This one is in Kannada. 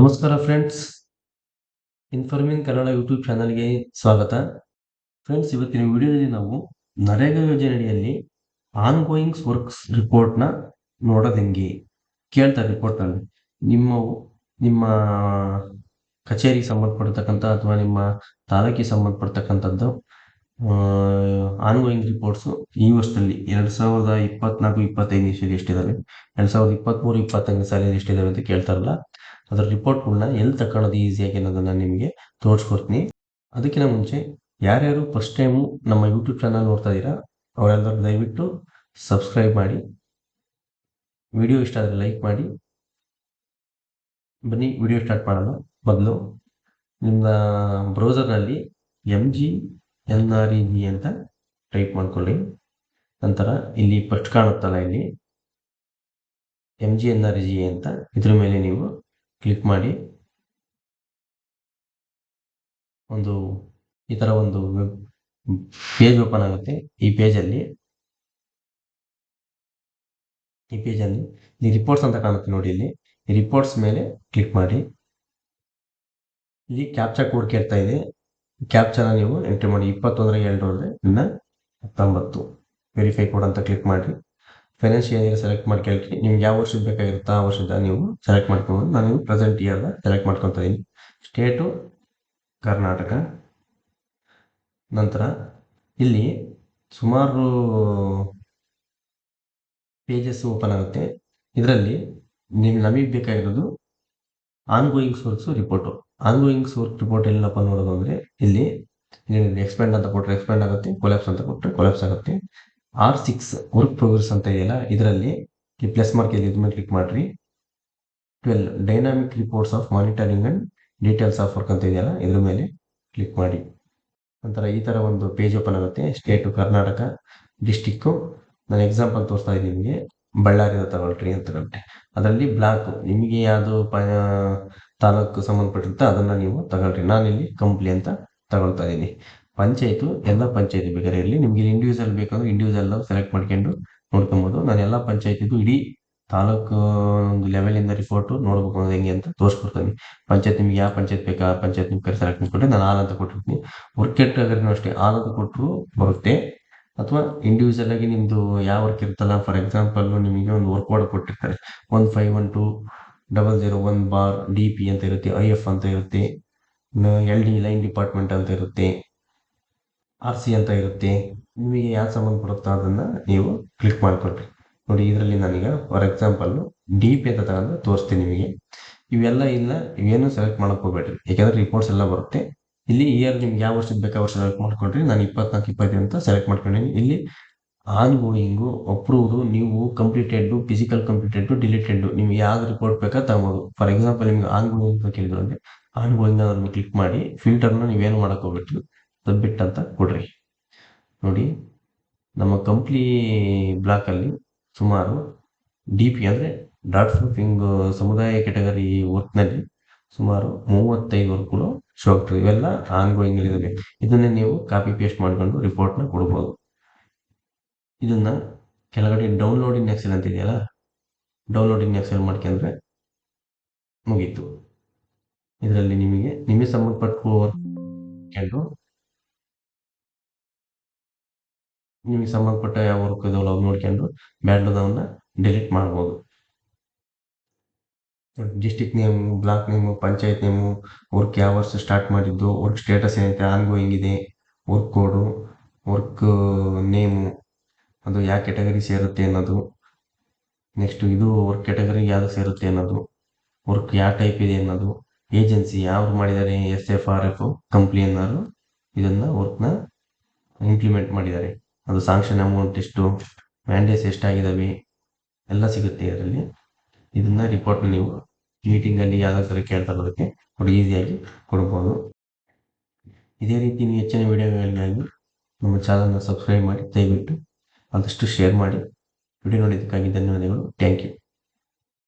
ನಮಸ್ಕಾರ ಫ್ರೆಂಡ್ಸ್ ಇನ್ಫಾರ್ಮಿಂಗ್ ಕನ್ನಡ ಯೂಟ್ಯೂಬ್ ಚಾನಲ್ಗೆ ಸ್ವಾಗತ. ಫ್ರೆಂಡ್ಸ್ ಇವತ್ತಿನ ವಿಡಿಯೋದಲ್ಲಿ ನಾವು ನರೇಗಾ ಯೋಜನೆಯಡಿಯಲ್ಲಿ ಆನ್ ಗೋಯಿಂಗ್ಸ್ ವರ್ಕ್ಸ್ ರಿಪೋರ್ಟ್ನ ನೋಡೋದು ಹೆಂಗೆ? ಕೇಳ್ತಾರೆ ರಿಪೋರ್ಟ್ನಲ್ಲಿ ನಿಮ್ಮ ನಿಮ್ಮ ಕಚೇರಿಗೆ ಸಂಬಂಧಪಡ್ತಕ್ಕಂಥ ಅಥವಾ ನಿಮ್ಮ ತಾಲೂಕಿಗೆ ಸಂಬಂಧಪಡ್ತಕ್ಕಂಥದ್ದು ಆನ್ ಗೋಯಿಂಗ್ ರಿಪೋರ್ಟ್ಸು ಈ ವರ್ಷದಲ್ಲಿ ಎರಡು ಸಾವಿರದ ಇಪ್ಪತ್ನಾಲ್ಕು ಇಪ್ಪತ್ತೈದು ಸಾಲ ಎಷ್ಟಿದ್ದಾವೆ ಎರಡು ಸಾವಿರದ ಇಪ್ಪತ್ತ್ಮೂರು ಇಪ್ಪತ್ತೈದನೇ ಸಾಲಿನಲ್ಲಿ ಎಷ್ಟಿದ್ದಾವೆ ಅಂತ ಕೇಳ್ತಾರಲ್ಲ. ಅದರ ರಿಪೋರ್ಟ್ಗಳನ್ನ ಎಲ್ಲಿ ತಗೊಳ್ಳೋದು ಈಸಿಯಾಗಿ ಅನ್ನೋದನ್ನು ನಿಮಗೆ ತೋರಿಸ್ಕೊಡ್ತೀನಿ. ಅದಕ್ಕಿಂತ ಮುಂಚೆ ಯಾರ್ಯಾರು ಫಸ್ಟ್ ಟೈಮು ನಮ್ಮ ಯೂಟ್ಯೂಬ್ ಚಾನಲ್ ನೋಡ್ತಾ ಇದ್ದೀರಾ, ಅವರೆಲ್ಲರೂ ದಯವಿಟ್ಟು ಸಬ್ಸ್ಕ್ರೈಬ್ ಮಾಡಿ. ವಿಡಿಯೋ ಇಷ್ಟ ಆದರೆ ಲೈಕ್ ಮಾಡಿ. ಬನ್ನಿ ವಿಡಿಯೋ ಸ್ಟಾರ್ಟ್ ಮಾಡೋಣ. ಮೊದಲು ನಿಮ್ಮ ಬ್ರೌಸರ್ನಲ್ಲಿ M G N R E G ಅಂತ ಟೈಪ್ ಮಾಡ್ಕೊಳ್ಳಿ. ನಂತರ ಇಲ್ಲಿ ಫಸ್ಟ್ ಕಾಣುತ್ತಲ್ಲ ಇಲ್ಲಿ M G N R E G ಅಂತ. ಇದ್ರ ಮೇಲೆ ನೀವು ಕ್ಲಿಕ್ ಮಾಡಿ. ಒಂದು ಈ ಥರ ಒಂದು ವೆಬ್ ಪೇಜ್ ಓಪನ್ ಆಗುತ್ತೆ ಈ ಪೇಜಲ್ಲಿ ಈ ಪೇಜಲ್ಲಿ ಇಲ್ಲಿ ರಿಪೋರ್ಟ್ಸ್ ಅಂತ ಕಾಣುತ್ತೆ ನೋಡಿ ಇಲ್ಲಿ. ಈ ರಿಪೋರ್ಟ್ಸ್ ಮೇಲೆ ಕ್ಲಿಕ್ ಮಾಡಿ. ಇಲ್ಲಿ ಕ್ಯಾಪ್ಚಾ ಕೋಡ್ ಕೇಳ್ತಾ ಇದೆ. ಕ್ಯಾಪ್ಚಾನ ನೀವು ಎಂಟ್ರಿ ಮಾಡಿ ಇಪ್ಪತ್ತೊಂದರ ಎರಡು ಇನ್ನು ಹತ್ತೊಂಬತ್ತು. ವೆರಿಫೈ ಕೋಡ್ ಅಂತ ಕ್ಲಿಕ್ ಮಾಡಿ. ಫೈನಾನ್ಷಿಯಲ್ ಇಯರ್ ಸೆಲೆಕ್ಟ್ ಮಾಡ್ಕೊಳ್ರಿ ನಿಮ್ಗೆ ಯಾವ ವರ್ಷದ ಬೇಕಾಗಿರುತ್ತಾ ಆ ವರ್ಷದ ನೀವು ಸೆಲೆಕ್ಟ್ ಮಾಡ್ಕೊಬೋದು. ನಾನು ಪ್ರೆಸೆಂಟ್ ಇಯರ್ನ ಸೆಲೆಕ್ಟ್ ಮಾಡ್ಕೊತಾ ಇದ್ದೀನಿ ಸ್ಟೇಟು ಕರ್ನಾಟಕ ನಂತರ ಇಲ್ಲಿ ಸುಮಾರು ಪೇಜಸ್ ಓಪನ್ ಆಗುತ್ತೆ. ಇದರಲ್ಲಿ ನೀವು ನಮಗೆ ಬೇಕಾಗಿರೋದು on source report on source report ಎಲ್ಲಪ್ಪ ನೋಡೋದು ಅಂದರೆ ಇಲ್ಲಿ ಎಕ್ಸ್ಪೆಂಡ್ ಅಂತ ಕೊಟ್ಟರೆ ಎಕ್ಸ್ಪೆಂಡ್ ಆಗುತ್ತೆ ಕೊಲಾಪ್ಸ್ ಅಂತ ಕೊಟ್ಟರೆ ಕೊಲಾಪ್ಸ್ ಆಗುತ್ತೆ. ಆರ್ ಸಿಕ್ಸ್ ವರ್ಕ್ ಪ್ರೋಗ್ರೆಸ್ ಅಂತ ಇದೆಯಲ್ಲ, ಇದರಲ್ಲಿ ಈ ಪ್ಲಸ್ ಮಾರ್ಕ್ ಇದೆ ಮೇಲೆ ಕ್ಲಿಕ್ ಮಾಡಿರಿ. Twelve dynamic reports of monitoring and details of work ಅಂತ ಇದೆಯಲ್ಲ, ಇದ್ರ ಮೇಲೆ ಕ್ಲಿಕ್ ಮಾಡಿ. ನಂತರ ಈ ಥರ ಒಂದು ಪೇಜ್ ಓಪನ್ ಆಗುತ್ತೆ. ಸ್ಟೇಟು ಕರ್ನಾಟಕ ಡಿಸ್ಟಿಕ್ಕು ನಾನು ಎಕ್ಸಾಂಪಲ್ ತೋರಿಸ್ತಾ ಇದ್ದೀನಿ ನಿಮಗೆ. ಬಳ್ಳಾರಿದ ತಗೊಳ್ರಿ ಅಂತ ಹೇಳ್ಬಿಟ್ಟೆ ಅದರಲ್ಲಿ ಬ್ಲಾಕು ನಿಮಗೆ ಯಾವುದು ಪ ತಾಲೂಕು ಸಂಬಂಧಪಟ್ಟಿರುತ್ತೆ ಅದನ್ನು ನೀವು ತಗೊಳ್ರಿ. ನಾನಿಲ್ಲಿ ಕಂಪ್ಲಿ ಅಂತ ತಗೊಳ್ತಾ ಇದ್ದೀನಿ. ಪಂಚಾಯತು, ಎಲ್ಲ ಪಂಚಾಯತಿ ಬೇಕಾದ್ರೆ ಇರಲಿ ನಿಮಗೆ ಇಂಡಿವಿಜುವಲ್ ಬೇಕಂದ್ರೆ ಇಂಡಿವಿಜುವಲ್ ಸೆಲೆಕ್ಟ್ ಮಾಡ್ಕೊಂಡು ನೋಡ್ಕೊಬೋದು. ನಾನು ಎಲ್ಲ ಪಂಚಾಯತಿದು ಇಡೀ ತಾಲೂಕು ಒಂದು ಲೆವೆಲಿಂದ ರಿಪೋರ್ಟ್ ನೋಡ್ಬೇಕು ಅನ್ನೋದು ಹೆಂಗೆ ಅಂತ ತೋರಿಸ್ಕೊಡ್ತೀನಿ. ಪಂಚಾಯತ್ ನಿಮ್ಗೆ ಯಾವ ಪಂಚಾಯತ್ ಬೇಕಾ ಪಂಚಾಯತ್ ನಿಮ್ಗೆ ಸೆಲೆಕ್ಟ್ ಮಾಡ್ಕೊಂಡ್ರೆ ನಾನು ಆಲ್ ಅಂತ ಕೊಟ್ಟಿರ್ತೀನಿ. ವರ್ಕ್ ಕೆಟ್ಟಾದ್ರೂ ಅಷ್ಟೇ ಆಲ್ ಅಂತ ಕೊಟ್ಟರು ಬರುತ್ತೆ. ಅಥವಾ ಇಂಡಿವಿಜುವಲ್ ಆಗಿ ನಿಮ್ಮದು ಯಾವ ವರ್ಕ್ ಇರುತ್ತಲ್ಲ ಫಾರ್ ಎಕ್ಸಾಂಪಲ್ ನಿಮಗೆ ಒಂದು ವರ್ಕ್ ಆರ್ಡರ್ ಕೊಟ್ಟಿರ್ತಾರೆ. One five one two double zero one bar D P ಅಂತ ಇರುತ್ತೆ ಐ ಎಫ್ ಅಂತ ಇರುತ್ತೆ ಎಲ್ ಡಿ ಲೈನ್ ಡಿಪಾರ್ಟ್ಮೆಂಟ್ ಅಂತ ಇರುತ್ತೆ. ಆರ್ ಸಿ ಅಂತ ಇರುತ್ತೆ. ನಿಮಗೆ ಯಾವ್ದು ಸಂಬಂಧಪಡುತ್ತೋ ಅದನ್ನು ನೀವು ಕ್ಲಿಕ್ ಮಾಡ್ಕೊಳ್ರಿ. ನೋಡಿ, ಇದರಲ್ಲಿ ನಾನೀಗ ಫಾರ್ ಎಕ್ಸಾಂಪಲ್ಲು ಡಿ ಪಿ ಅಂತ ತಗೊಂಡು ತೋರಿಸ್ತೀನಿ ನಿಮಗೆ. ಇವೆಲ್ಲ ಇಲ್ಲ, ಇವೇನು ಸೆಲೆಕ್ಟ್ ಮಾಡಕ್ಕೆ ಹೋಗ್ಬೇಡ್ರಿ. ಯಾಕಂದ್ರೆ ರಿಪೋರ್ಟ್ಸ್ ಎಲ್ಲ ಬರುತ್ತೆ. ಇಲ್ಲಿ ಇಯರ್ ನಿಮ್ಗೆ ಯಾವ ವರ್ಷದ ಬೇಕಾ ವರ್ಷ ಸೆಲೆಕ್ಟ್ ಮಾಡ್ಕೊಂಡ್ರಿ ನಾನು ಇಪ್ಪತ್ನಾಲ್ಕು, ಇಪ್ಪತ್ತೈದು ಅಂತ ಸೆಲೆಕ್ಟ್ ಮಾಡ್ಕೊಂಡಿದ್ದೀನಿ. ಇಲ್ಲಿ ಆನ್ ಗೋಯಿಂಗು ಅಪ್ರೂವ್ಡು ನೀವು ಕಂಪ್ಲೀಟೆಡ್ಡು ಫಿಸಿಕಲ್ ಕಂಪ್ಲೀಟೆಡ್ಡು ಡಿಲೀಟೆಡ್ಡು ನಿಮ್ಗೆ ಯಾವ್ದು ರಿಪೋರ್ಟ್ ಬೇಕಾ ತಗೋಬೋದು. ಫಾರ್ ಎಕ್ಸಾಂಪಲ್ ನಿಮ್ಗೆ ಆನ್ ಗೋಯಿಂಗ್ ಅಂತ ಆನ್ ಗೋಯಿಂಗ್ ಕ್ಲಿಕ್ ಮಾಡಿ ಫಿಲ್ಟರ್ನ ನೀವೇನು ಮಾಡಕ್ಕೆ ಹೋಗ್ಬಿಟ್ಟು ಸಬ್ಮಿಟ್ ಅಂತ ಕೊಡ್ರಿ. ನೋಡಿ, ನಮ್ಮ ಕಂಪ್ಲಿ ಬ್ಲಾಕಲ್ಲಿ ಸುಮಾರು ಡಿ ಪಿ ಅಂದರೆ ಡಾಟ್ ಪ್ರೂಫಿಂಗ್ ಸಮುದಾಯ ಕೆಟಗರಿ ವರ್ಕ್ನಲ್ಲಿ ಸುಮಾರು ಮೂವತ್ತೈದು ವರ್ಕ್ಗಳು ಶೋ ಆಗ್ತವೆ ಇವೆಲ್ಲ ಆನ್ ಗೋಯಿಂಗ್ ಇದಾವೆ. ಇದನ್ನೇ ನೀವು ಕಾಪಿ ಪೇಸ್ಟ್ ಮಾಡ್ಕೊಂಡು ರಿಪೋರ್ಟ್ನ ಕೊಡ್ಬೋದು. ಇದನ್ನ ಕೆಳಗಡೆ ಡೌನ್ಲೋಡ್ ಇನ್ ಎಕ್ಸೆಲ್ ಅಂತ ಇದೆಯಲ್ಲ ಡೌನ್ಲೋಡ್ ಇನ್ ಎಕ್ಸೆಲ್ ಮಾಡ್ಕೊಂಡ್ರೆ ಮುಗೀತು. ಇದರಲ್ಲಿ ನಿಮಗೆ ನಿಮಗೆ ಸಂಬಂಧಪಟ್ಟ ನಿಮಗೆ ಸಂಬಂಧಪಟ್ಟ ಯಾವ ವರ್ಕ್ ಇದಾವಲ್ಲ ಅವು ನೋಡ್ಕೊಂಡು ಬ್ಯಾಡ್ಲದವನ್ನ ಡಿಲೀಟ್ ಮಾಡ್ಬೋದು. District name block name panchayat name work ಯಾವ ವರ್ಷ ಸ್ಟಾರ್ಟ್ ಮಾಡಿದ್ದು ವರ್ಕ್ ಸ್ಟೇಟಸ್ ಏನೈತೆ ಆನ್ ಗೋಯಿಂಗ್ ಇದೆ ವರ್ಕ್ ಕೋಡು ವರ್ಕ್ ನೇಮು ಅದು ಯಾವ ಕೆಟಗರಿ ಸೇರುತ್ತೆ ಅನ್ನೋದು. ನೆಕ್ಸ್ಟ್ ಇದು ವರ್ಕ್ ಕೆಟಗರಿ ಯಾವ್ದು ಸೇರುತ್ತೆ ಅನ್ನೋದು. ವರ್ಕ್ ಯಾವ ಟೈಪ್ ಇದೆ ಅನ್ನೋದು. ಏಜೆನ್ಸಿ ಯಾರು ಮಾಡಿದ್ದಾರೆ S F R F company ಅನ್ನೋರು ಇದನ್ನು ವರ್ಕ್ನ ಇಂಪ್ಲಿಮೆಂಟ್ ಮಾಡಿದ್ದಾರೆ. ಅದು ಸಾಂಕ್ಷನ್ ಅಮೌಂಟ್ ಎಷ್ಟು ಮ್ಯಾಂಡೇಸ್ ಎಷ್ಟಾಗಿದ್ದಾವೆ ಎಲ್ಲ ಸಿಗುತ್ತೆ ಇದರಲ್ಲಿ. ಇದನ್ನು ರಿಪೋರ್ಟ್ ನೀವು ಮೀಟಿಂಗಲ್ಲಿ ಯಾವುದಾದ್ರೂ ಕೇಳ್ತಾ ಇರೋದಕ್ಕೆ ಅವ್ರು ಈಸಿಯಾಗಿ ಕೊಡ್ಬೋದು. ಇದೇ ರೀತಿ ನೀವು ಹೆಚ್ಚಿನ ವಿಡಿಯೋಗಳಿಗಾಗಿ ನಮ್ಮ ಚಾನಲ್ನ ಸಬ್ಸ್ಕ್ರೈಬ್ ಮಾಡಿ, ದಯವಿಟ್ಟು ಆದಷ್ಟು ಶೇರ್ ಮಾಡಿ. ವಿಡಿಯೋ ನೋಡಿದ್ದಕ್ಕಾಗಿ ಧನ್ಯವಾದಗಳು. Thank you